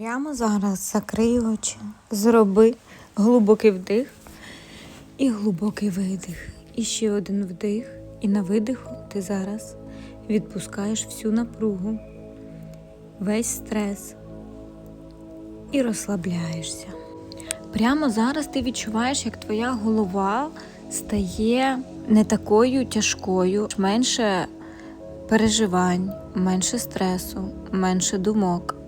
Прямо зараз закрий очі, зроби глибокий вдих і глибокий видих. І ще один вдих. І на видиху ти зараз відпускаєш всю напругу, весь стрес і розслабляєшся. Прямо зараз ти відчуваєш, як твоя голова стає не такою тяжкою, менше переживань, менше стресу, менше думок.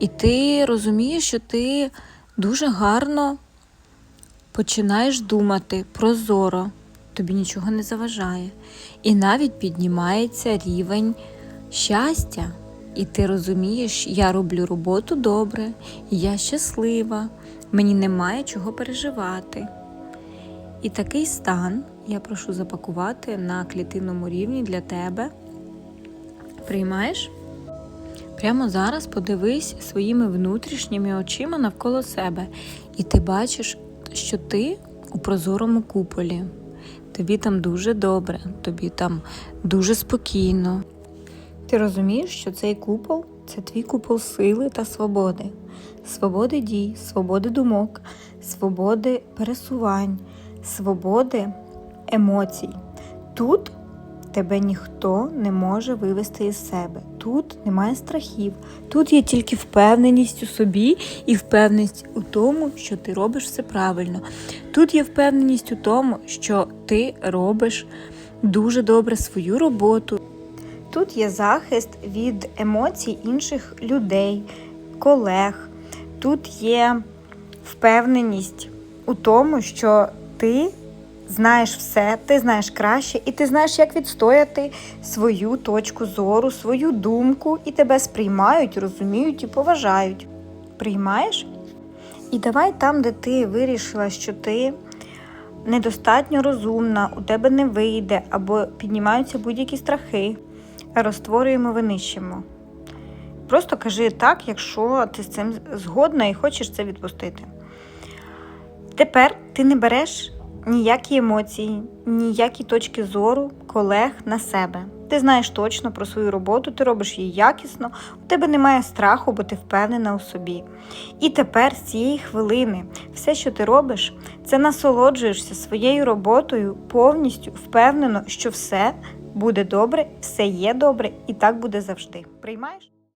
І ти розумієш, що ти дуже гарно починаєш думати прозоро, тобі нічого не заважає. І навіть піднімається рівень щастя. І ти розумієш, я роблю роботу добре, я щаслива, мені немає чого переживати. І такий стан я прошу запакувати на клітинному рівні для тебе. Приймаєш? Прямо зараз подивись своїми внутрішніми очима навколо себе, і ти бачиш, що ти у прозорому куполі. Тобі там дуже добре, тобі там дуже спокійно. Ти розумієш, що цей купол це твій купол сили та свободи, свободи дій, свободи думок, свободи пересувань, свободи емоцій. Тут тебе ніхто не може вивести із себе. Тут немає страхів, тут є тільки впевненість у собі і впевненість у тому, що ти робиш все правильно. Тут є впевненість у тому, що ти робиш дуже добре свою роботу. Тут є захист від емоцій інших людей, колег. Тут є впевненість у тому, що ти знаєш все, ти знаєш краще, і ти знаєш, як відстояти свою точку зору, свою думку, і тебе сприймають, розуміють і поважають. Приймаєш? І давай там, де ти вирішила, що ти недостатньо розумна, у тебе не вийде, або піднімаються будь-які страхи, розтворюємо, винищимо. Просто кажи так, якщо ти з цим згодна і хочеш це відпустити. Тепер ти не береш ніякі емоції, ніякі точки зору колег на себе. Ти знаєш точно про свою роботу, ти робиш її якісно, у тебе немає страху, бо ти впевнена у собі. І тепер з цієї хвилини все, що ти робиш, це насолоджуєшся своєю роботою повністю впевнено, що все буде добре, все є добре і так буде завжди. Приймаєш?